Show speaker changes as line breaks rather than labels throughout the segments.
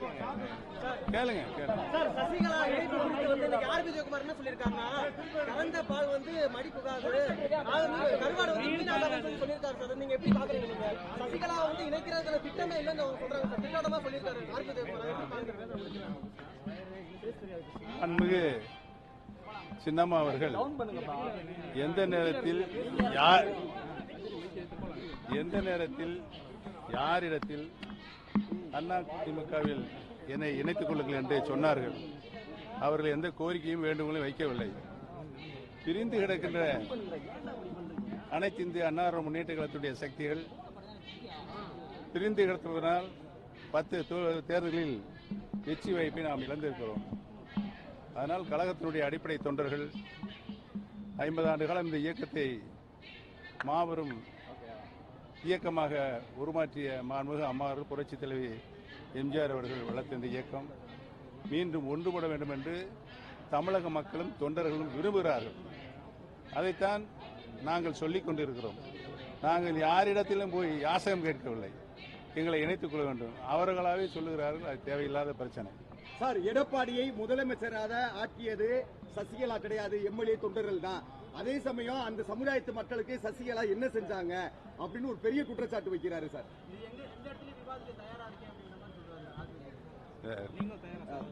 கேளுங்க கேளுங்க.
சார் சசிகலா இணைப்பு குறித்து வந்து இன்னைக்கு ஆர் விஜயகுமார் என்ன சொல்லியிருக்காங்கன்னா கலந்த பால் வந்து மடி புகாது கருவாடு வந்து சொல்லியிருக்காரு சார். நீங்க எப்படி பாக்குறீங்க நீங்க? சசிகலா வந்து இணைக்கிறதுல திட்டமே இல்லைன்னு அவங்க சொல்றாங்க சார். திட்டமா சொல்லியிருக்காரு விஜயகுமார்
சின்னம்மா அவர்கள் எந்த நேரத்தில் யார் எந்த நேரத்தில் யாரிடத்தில் அண்ணா திமுகவில் என்னை இணைத்துக் கொள்ளுங்கள் என்று சொன்னார்கள். அவர்கள் எந்த கோரிக்கையும் வேண்டுகோளும் வைக்கவில்லை. பிரிந்து கிடக்கின்ற அனைத்து இந்திய அன்னார முன்னேற்ற கழகத்துடைய சக்திகள் பிரிந்து கிடத்துவதனால் பத்து தேர்தலில் வெற்றி வாய்ப்பை நாம் இழந்திருக்கிறோம். அதனால் கழகத்தினுடைய அடிப்படை தொண்டர்கள் ஐம்பது ஆண்டு காலம் இந்த இயக்கத்தை மாபெரும் இயக்கமாக உருமாற்றிய மாண்புமிகு அம்மாறு புரட்சி தலைவி எம்ஜிஆர் அவர்கள் வளர்த்த இந்த இயக்கம் மீண்டும் ஒன்றுபட வேண்டும் என்று தமிழக மக்களும் தொண்டர்களும் விரும்புகிறார்கள். அதைத்தான் நாங்கள் சொல்லிக் கொண்டிருக்கிறோம். நாங்கள் யாரிடத்திலும் போய் யாசகம் கேட்கவில்லை. எங்களை இணைத்துக் கொள்ள வேண்டும். அவர்களாவே சொல்லுகிறார்கள் அது தேவையில்லாத பிரச்சனை.
சார் எடப்பாடியை முதலமைச்சராக ஆக்கியது சசிகலா கிடையாது எம்எல்ஏ தொண்டர்கள் தான். அதே சமயம் அந்த சமுதாயத்து மக்களுக்கு சசிகலா என்ன செஞ்சாங்க அப்படின்னு ஒரு பெரிய குற்றச்சாட்டு வைக்கிறாரு சார்.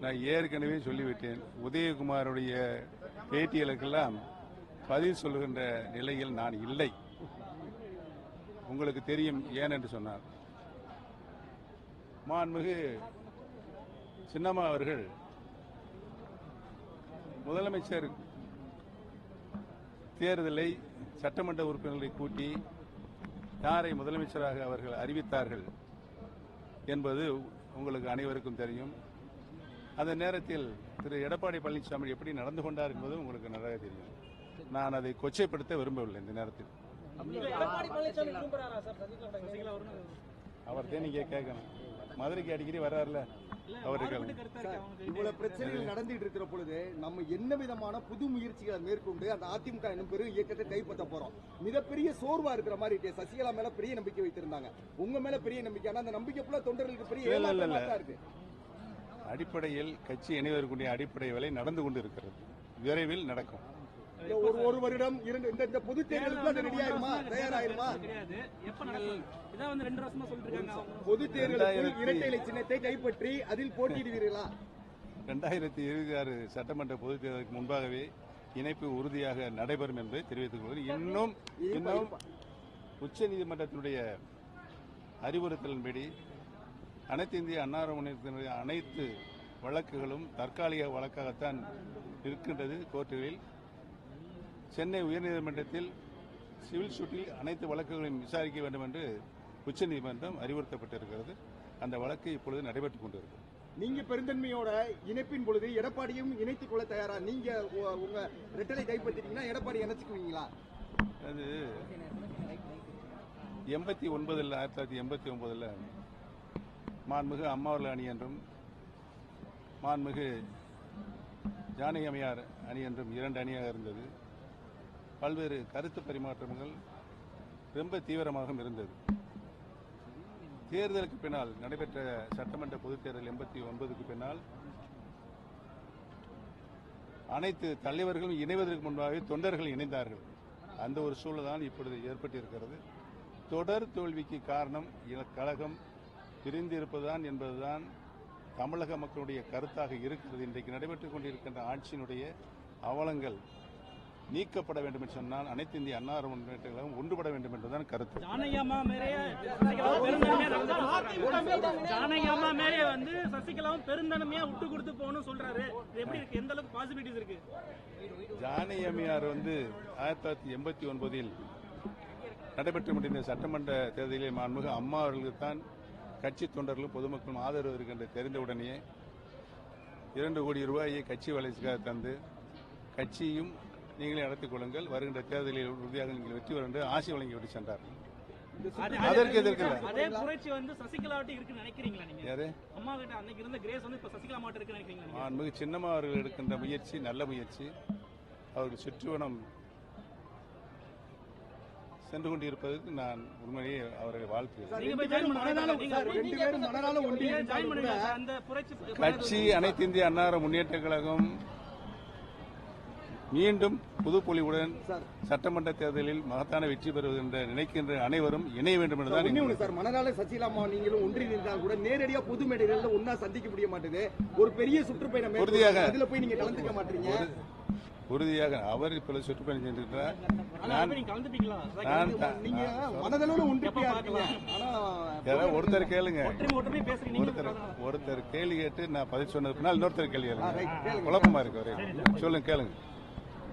நான் ஏற்கனவே சொல்லிவிட்டேன். உதயகுமாருடைய பேட்டிகளுக்கெல்லாம் பதில் சொல்லுகின்ற நிலையில் நான் இல்லை. உங்களுக்கு தெரியும் ஏன் என்று சொன்னார் மாண்புமிகு சின்னம்மா அவர்கள் முதலமைச்சர் தேர்தலை சட்டமன்ற உறுப்பினர்களை கூட்டி யாரை முதலமைச்சராக அவர்கள் அறிவித்தார்கள் என்பது உங்களுக்கு அனைவருக்கும் தெரியும். அந்த நேரத்தில் திரு எடப்பாடி பழனிசாமி எப்படி நடந்து கொண்டார் என்பது உங்களுக்கு நன்றாக தெரியும். நான் அதை கொச்சைப்படுத்த விரும்பவில்லை இந்த நேரத்தில். அவர் தான் நீங்க கேட்கணும். மதுரைக்கு அடிக்கடி வர்றாருல
இவ்வளவு பிரச்சனைகள் நடந்துட்டு இருக்கிற பொழுது நம்ம என்ன விதமான புது முயற்சிகளை மேற்கொண்டு அந்த அதிமுக என்னும் பெரும் இயக்கத்தை கைப்பற்ற போறோம். மிகப்பெரிய சோர்வா இருக்கிற மாதிரி இருக்கு. சசிகலா மேல பெரிய நம்பிக்கை வைத்திருந்தாங்க. உங்க மேல பெரிய நம்பிக்கை. ஆனா அந்த நம்பிக்கை ஃபுல்லா தொண்டர்களுக்கு பெரிய இருக்கு.
அடிப்படையில் கட்சி இணைவதற்குரிய அடிப்படை வேலை நடந்து கொண்டு இருக்கிறது. விரைவில் நடக்கும்.
ஒரு ஒரு வருடம் இரண்டு இந்த இந்த பொது தேர்தலுக்கு அது ரெடி ஆயிருமா தயாராயிருமா?
கிடையாது. எப்ப நடக்கும்? இதான் வந்து ரெண்டு வருஷமா சொல்லிட்டு இருக்காங்க அவங்க
பொது
ரெண்டாயிரத்தி-
இரட்டை இலை சின்னத்தை கைப்பற்றி அதில் போட்டியிடுவீர்களா?
ரெண்டாயிரத்தி இருபத்தி ஆறு சட்டமன்ற பொதுத் தேர்தலுக்கு முன்பாகவே இணைப்பு உறுதியாக நடைபெறும் என்பதை தெரிவித்துக் கொள்கிறேன். இன்னும் இன்னும் உச்ச நீதிமன்றத்தினுடைய அறிவுறுத்தலின்படி அனைத்து இந்திய அன்னார முன்னேற்றத்தினுடைய அனைத்து வழக்குகளும் தற்காலிக வழக்காகத்தான் இருக்கின்றது கோர்ட்டுகளில். சென்னை உயர்நீதிமன்றத்தில் சிவில் சூட்டில் அனைத்து வழக்குகளையும் விசாரிக்க வேண்டும் என்று உச்சநீதிமன்றம் அறிவுறுத்தப்பட்டிருக்கிறது. அந்த வழக்கு இப்பொழுது நடைபெற்றுக் கொண்டிருக்கிறது.
நீங்க பெருந்தன்மையோட இணைப்பின் பொழுது எடப்பாடியும் இணைத்துக் கொள்ள தயாரா? நீங்க உங்க ரெட்டலை கைப்பற்றிட்டீங்கன்னா எடப்பாடி இணைச்சுக்குவீங்களா?
அது எண்பத்தி ஒன்பதில் ஆயிரத்தி தொள்ளாயிரத்தி எண்பத்தி ஒன்பதில் மாண்புமிகு அம்மாவர்கள் அணி என்றும் மாண்புமிகு ஜானகி அம்மையார் அணி என்றும் இரண்டு அணியாக இருந்தது. பல்வேறு கருத்து பரிமாற்றங்கள் ரொம்ப தீவிரமாகவும் இருந்தது. தேர்தலுக்கு பின்னால் நடைபெற்ற சட்டமன்ற பொதுத் தேர்தல் எண்பத்தி ஒன்பதுக்கு பின்னால் அனைத்து தலைவர்களும் இணைவதற்கு முன்பாகவே தொண்டர்கள் இணைந்தார்கள். அந்த ஒரு சூழல் தான் இப்பொழுது ஏற்பட்டிருக்கிறது. தொடர் தோல்விக்கு காரணம் இன- கழகம் பிரிந்திருப்பதுதான் என்பதுதான் தமிழக மக்களுடைய கருத்தாக இருக்கிறது. இன்றைக்கு நடைபெற்றுக் கொண்டிருக்கின்ற ஆட்சியினுடைய அவலங்கள் நீக்கப்பட வேண்டும் என்று சொன்னால் அனைத்து இந்திய அன்னார முன்னேற்ற கழகம் ஒன்றுபட வேண்டும் என்றுதான் கருத்து.
வந்து சசிகலாவும் பெருந்தன்மையா விட்டு கொடுத்து போகணும் சொல்றாரு. எப்படி இருக்கு? எந்த அளவுக்கு பாசிபிலிட்டிஸ் இருக்கு?
ஜானகி அம்மையார் வந்து ஆயிரத்தி தொள்ளாயிரத்தி எண்பத்தி ஒன்பதில் நடைபெற்று முடிந்த சட்டமன்ற தேர்தலில் மாண்புமிகு அம்மா அவர்களுக்கு தான் கட்சி தொண்டர்களும் பொதுமக்களும் ஆதரவு இருக்கின்ற தெரிந்தவுடனேயே இரண்டு கோடி ரூபாயை கட்சி வளர்ச்சிக்காக தந்து கட்சியும் நீங்களே நடத்திக் கொள்ளுங்கள். வருகின்ற தேர்தலில் உறுதியாக நீங்கள் வெற்றி பெறும் என்று ஆசை வழங்கிவிட்டு சென்றார்.
அது-
அதற்கு எதிர்க்கல.
அதே புரட்சி வந்து சசிகலாவிட்ட இருக்குன்னு நினைக்கிறீங்களா நீங்க?
யாரு?
அம்மா கிட்ட அன்னைக்கு இருந்த கிரேஸ் வந்து இப்ப சசிகலா மாட்ட இருக்குன்னு நினைக்கிறீங்களா நீங்க?
மாண்புமிகு சின்னம்மா அவர்கள் எடுக்கின்ற முயற்சி நல்ல முயற்சி. அவர்கள் சுற்றுவனம் சென்று கொண்டிருப்பதற்கு நான் உண்மையிலேயே அவர்களை வாழ்த்துகிறேன்
நீங்க போய் ஜாயின்
மனதால
பண்ணுங்க
சார், ரெண்டு பேரும் மனதால ஒன்றி
ஜாயின்
இருந்தாலும்
பண்ணுங்க
கூட
சார். அந்த புரட்சி
கட்சி அனைத்து இந்திய அன்னார முன்னேற்ற கழகம் மீண்டும் புதுப்பொலிவுடன். சட்டமன்ற தேர்தலில் மகத்தான வெற்றி பெறுவது என்று நினைக்கின்ற அனைவரும் இணைய வேண்டும் என்றுதான்
சார் மனதால சசிகலாமா நீங்களும் ஒன்றி நின்றால் கூட நேரடியா பொது மேடைகள்ல ஒன்னா சந்திக்க முடிய மாட்டேது. ஒரு பெரிய சுற்றுப்பயணம்
உறுதியாக.
அதுல போய் நீங்க கலந்துக்க மாட்டீங்க.
உறுதியாக அவர் இப்பொழுது சுற்றுப்பயணம் யாராவது ஒருத்தர் கேளுங்க. ஒருத்தர் ஒருத்தர் கேள்வி கேட்டு நான் பதில் சொன்னது பின்னால் இன்னொருத்தர் கேள்வி. குழப்பமா இருக்கு சொல்லுங்க கேளுங்க.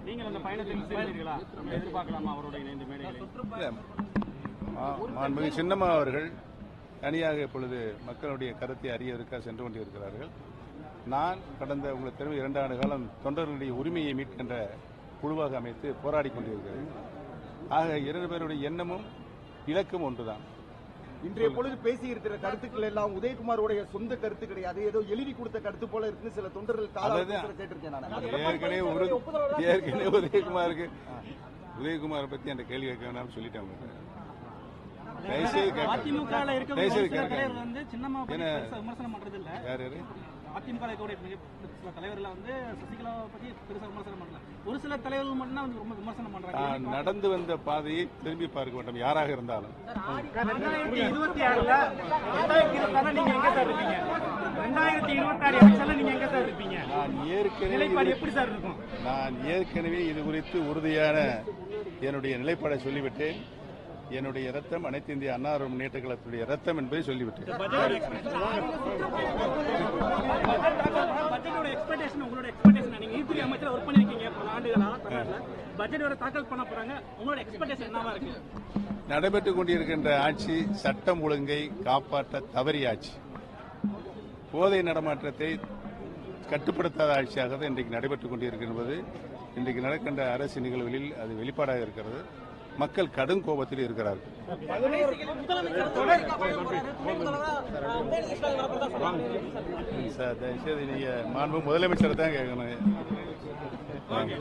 நீங்கள் அந்த பயணத்தில் சேர்ந்தீர்களா எதிர்பார்க்கலாமா அவரோட இணைந்து மேடைகளை?
மாண்புமிகு சின்னம்மா அவர்கள் தனியாக இப்பொழுது மக்களுடைய கருத்தை அறியதற்காக சென்று கொண்டிருக்கிறார்கள். நான் கடந்த உங்களுக்கு தெரியும் இரண்டு ஆண்டு காலம் தொண்டர்களுடைய உரிமையை மீட்கின்ற குழுவாக அமைத்து போராடி கொண்டிருக்கிறேன். ஆக இரண்டு பேருடைய எண்ணமும் இலக்கும் ஒன்றுதான்.
இன்றைய பொழுது பேசி இருக்கிற கருத்துக்கள் எல்லாம் உதயகுமாரோடைய சொந்த கருத்து கிடையாது. ஏதோ எழுதி கொடுத்த கருத்து போல இருக்குன்னு சில தொண்டர்கள்
ஏற்கனவே உதயகுமாருக்கு உதயகுமாரை பத்தி அந்த கேள்வி கேட்க வேணாம்னு கேட்க
அதிமுக இருக்க தலைவர் வந்து சின்னம்மா விமர்சனம் பண்றது இல்ல
யாரு?
அதிமுக இருக்கக்கூடிய சில வந்து சசிகலாவை பத்தி பெருசா விமர்சனம் பண்ணல. ஒரு சில தலைவர்கள் மட்டும் தான் வந்து ரொம்ப விமர்சனம் பண்றாங்க.
நடந்து வந்த பாதையை திரும்பி பார்க்க வேண்டும் யாராக இருந்தாலும்.
ரெண்டாயிரத்தி இருபத்தி ஆறுல ரெண்டாயிரத்தி நீங்க எங்க சார் இருப்பீங்க? ரெண்டாயிரத்தி இருபத்தி ஆறு எலெக்ஷன்ல நீங்க எங்க சார் இருப்பீங்க?
நான் ஏற்கனவே
எப்படி சார் இருக்கும்?
நான் ஏற்கனவே இது குறித்து உறுதியான என்னுடைய நிலைப்பாடை சொல்லிவிட்டேன். என்னுடைய இரத்தம் அனைத்து இந்திய அன்னார முன்னேற்ற கழகத்துடைய இரத்தம் என்பதை சொல்லிவிட்டேன்.
இருக்கு?
நடைபெற்றுக் கொண்டிருக்கின்ற ஆட்சி சட்டம் ஒழுங்கை காப்பாற்ற தவறிய ஆட்சி போதை நடமாட்டத்தை கட்டுப்படுத்தாத ஆட்சியாக தான் இன்றைக்கு நடைபெற்றுக் கொண்டிருக்கின்றது. இன்றைக்கு நடக்கின்ற அரசு நிகழ்வுகளில் அது வெளிப்பாடாக இருக்கிறது. மக்கள் கடும் கோபத்தில் இருக்கிறார்கள். சார் தயவுசெய்து நீங்க மாண்பு முதலமைச்சர் தான் கேட்கணும் வாங்க.